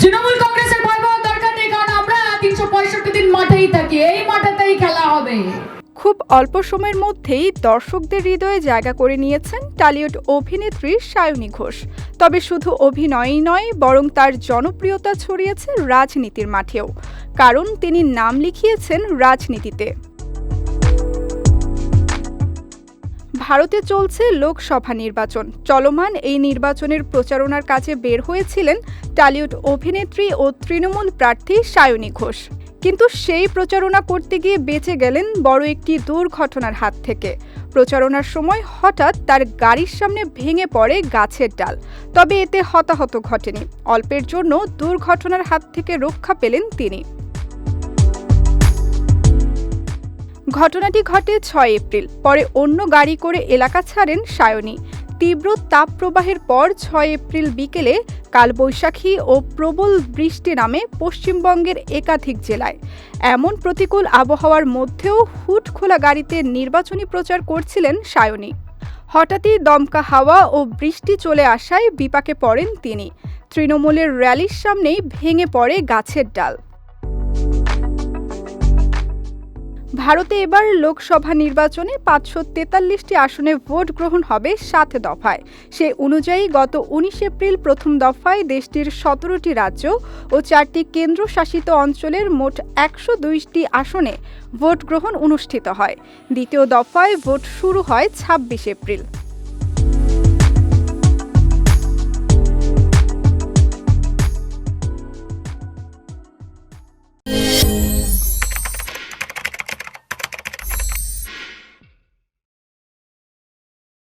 তৃণমূল কংগ্রেসের ভয় দরকার নেই, কারণ আমরা তিনশো পঁয়ষট্টি দিন মাঠেই থাকি, এই মাঠেতেই খেলা হবে। খুব অল্প সময়ের মধ্যেই দর্শকদের হৃদয়ে জায়গা করে নিয়েছেন টালিউড অভিনেত্রী সায়নী ঘোষ। তবে শুধু অভিনয়ই নয়, বরং তার জনপ্রিয়তা ছড়িয়েছে রাজনীতির মাঠেও। কারণ তিনি নাম লিখিয়েছেন রাজনীতিতে। ভারতে চলছে লোকসভা নির্বাচন। চলমান এই নির্বাচনের প্রচারণার কাজে বের হয়েছিলেন টালিউড অভিনেত্রী ও তৃণমূল প্রার্থী সায়নী ঘোষ। কিন্তু সেই প্রচারণা করতে গিয়ে বেঁচে গেলেন বড় একটি দুর্ঘটনার হাত থেকে। প্রচারণার সময় হঠাৎ তার গাড়ির সামনে ভেঙে পড়ে গাছের ডাল। তবে এতে হতাহত ঘটেনি। অল্পের জন্য দুর্ঘটনার হাত থেকে রক্ষা পেলেন তিনি। ঘটনাটি ঘটে ছয় এপ্রিল। পরে অন্য গাড়ি করে এলাকা ছাড়েন সায়নী। তীব্র তাপপ্রবাহের পর ছয় এপ্রিল বিকেলে কালবৈশাখী ও প্রবল বৃষ্টি নামে পশ্চিমবঙ্গের একাধিক জেলায়। এমন প্রতিকূল আবহাওয়ার মধ্যেও হুট খোলা গাড়িতে নির্বাচনী প্রচার করছিলেন সায়নী। হঠাৎই দমকা হাওয়া ও বৃষ্টি চলে আসায় বিপাকে পড়েন তিনি। তৃণমূলের র্যালির সামনেই ভেঙে পড়ে গাছের ডাল। ভারতে এবার লোকসভা নির্বাচনে পাঁচশো তেতাল্লিশটি আসনে ভোট গ্রহণ হবে সাত দফায়। সে অনুযায়ী গত উনিশ এপ্রিল প্রথম দফায় দেশটির সতেরোটি রাজ্য ও চারটি কেন্দ্রশাসিত অঞ্চলের মোট একশো দুইটি আসনে ভোট গ্রহণ অনুষ্ঠিত হয়। দ্বিতীয় দফায় ভোট শুরু হয় ছাব্বিশ এপ্রিল।